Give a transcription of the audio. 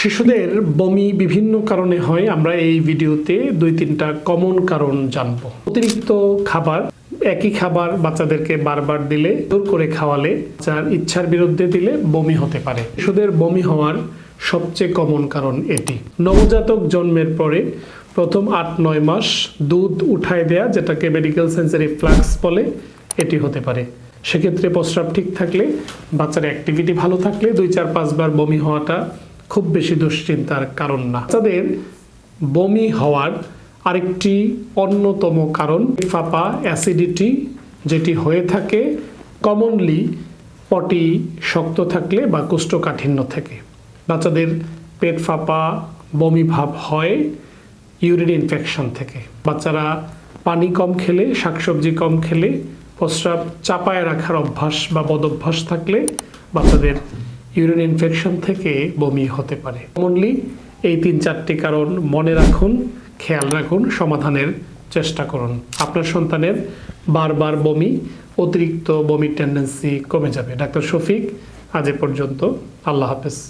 শিশুদের বমি বিভিন্ন কারণে হয়, আমরা এই ভিডিওতে দুই তিনটা কমন কারণ জানব। অতিরিক্ত খাবার, একই খাবার বাচ্চাদেরকে বারবার দিলে, জোর করে খাওয়ালে যার ইচ্ছার বিরুদ্ধে দিলে বমি হতে পারে। শিশুদের বমি হওয়ার সবচেয়ে কমন কারণ এটি। নবজাতক জন্মের পরে প্রথম আট নয় মাস দুধ উঠায় দেয়া, যেটাকে মেডিকেল সেন্সারি ফ্লাক্স বলে, এটি হতে পারে। সেক্ষেত্রে প্রস্রাব ঠিক থাকলে, বাচ্চার অ্যাক্টিভিটি ভালো থাকলে দুই চার পাঁচবার বমি হওয়াটা খুব বেশি দুশ্চিন্তার কারণ না। তাদের বমি হওয়ার আরেকটি অন্যতম কারণ ফাপা অ্যাসিডিটি, যেটি হয়ে থাকে কমনলি পটি শক্ত থাকলে বা কোষ্ঠকাঠিন্য থেকে। বাচ্চাদের পেট ফাঁপা, বমি ভাব হয় ইউরিন ইনফেকশন থেকে। বাচ্চারা পানি কম খেলে, শাকসবজি কম খেলে, প্রস্রাব চাপায় রাখার অভ্যাস বা বদভ্যাস থাকলে বাচ্চাদের ইউরিন ইনফেকশন থেকে বমি হতে পারে। কমনলি এই তিন চারটি কারণ মনে রাখুন, খেয়াল রাখুন, সমাধানের চেষ্টা করুন। আপনার সন্তানের বারবার বমি, অতিরিক্ত বমির টেন্ডেন্সি কমে যাবে। ডাক্তার শফিক, আজ এ পর্যন্ত। আল্লাহ হাফেজ।